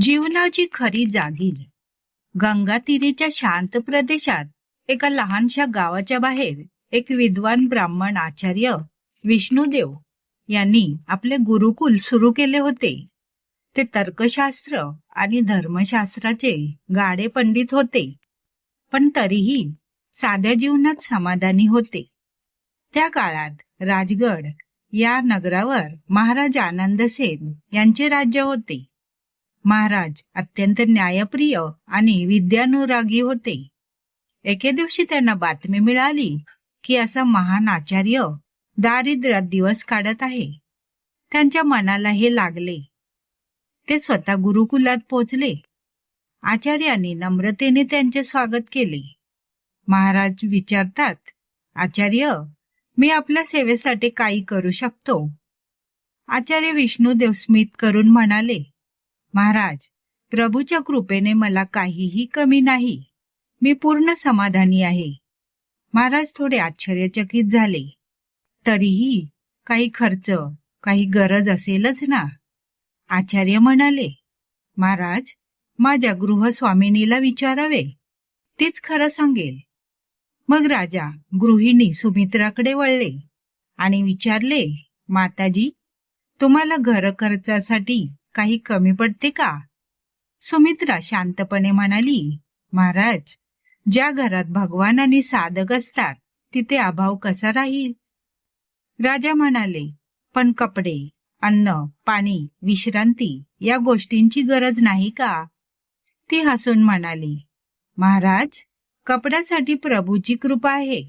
जीवनाची खरी जागीर. गंगातीरेच्या शांत प्रदेशात एका लहानशा गावाच्या बाहेर एक विद्वान ब्राह्मण आचार्य विष्णुदेव यांनी आपले गुरुकुल सुरू केले होते. ते तर्कशास्त्र आणि धर्मशास्त्राचे गाडे पंडित होते. पण तरीही साध्या जीवनात समाधानी होते. त्या काळात राजगड या नगरावर महाराज आनंदसेन यांचे राज्य होते. महाराज अत्यंत न्यायप्रिय आणि विद्यानुरागी होते. एके दिवशी त्यांना बातमी मिळाली की असा महान आचार्य दारिद्र्यात दिवस काढत आहे. त्यांच्या मनाला हे लागले. ते स्वतः गुरुकुलात पोचले आचार्यांनी नम्रतेने त्यांचे स्वागत केले. महाराज विचारतात आचार्य मी आपल्या सेवेसाठी काही करू शकतो? आचार्य विष्णुदेव स्मित करून म्हणाले महाराज प्रभूच्या कृपेने मला काहीही कमी नाही. मी पूर्ण समाधानी आहे. महाराज थोडे आश्चर्यचकित झाले. तरीही काही खर्च काही गरज असेलच ना? आचार्य म्हणाले महाराज माझ्या गृहस्वामिनीला विचारावे. तीच खरं सांगेल. मग राजा गृहिणी सुमित्राकडे वळले आणि विचारले माताजी तुम्हाला घर खर्चासाठी काही कमी पडते का? सुमित्रा शांतपणे म्हणाली महाराज ज्या घरात भगवान आणि साधक असतात तिथे अभाव कसा राहील? राजा म्हणाले पण कपडे अन्न पाणी विश्रांती या गोष्टींची गरज नाही का? ती हसून म्हणाली महाराज कपड्यासाठी प्रभूची कृपा आहे.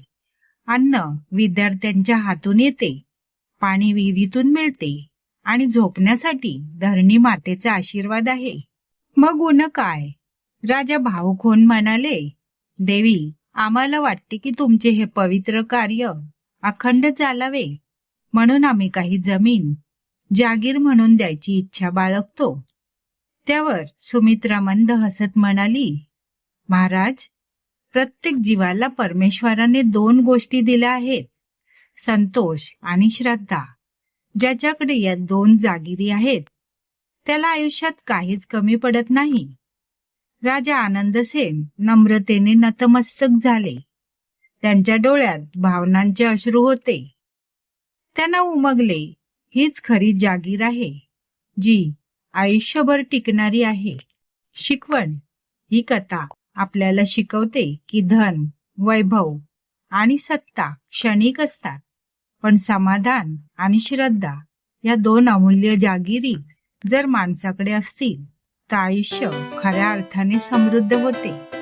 अन्न विद्यार्थ्यांच्या हातून येते पाणी विहिरीतून मिळते. आणि झोपण्यासाठी धरणी मातेचा आशीर्वाद आहे. मग उन काय? राजा भाऊक होऊन म्हणाले देवी आम्हाला वाटते की तुमचे हे पवित्र कार्य अखंड चालावे. म्हणून आम्ही काही जमीन जागीर म्हणून द्यायची इच्छा बाळगतो. त्यावर सुमित्रा मंद हसत म्हणाली महाराज प्रत्येक जीवाला परमेश्वराने दोन गोष्टी दिल्या आहेत संतोष आणि श्रद्धा. ज्याच्याकडे या दोन जागिरी आहेत त्याला आयुष्यात काहीच कमी पडत नाही. राजा आनंदसेन नम्रतेने नतमस्तक झाले. त्यांच्या डोळ्यात भावनांचे अश्रू होते. त्यांना उमगले हीच खरी जागीर आहे जी आयुष्यभर टिकणारी आहे. शिकवण ही कथा आपल्याला शिकवते की धन वैभव आणि सत्ता क्षणिक असतात. पण समाधान आणि श्रद्धा या दोन अमूल्य जागिरी जर माणसाकडे असतील तर आयुष्य खऱ्या अर्थाने समृद्ध होते.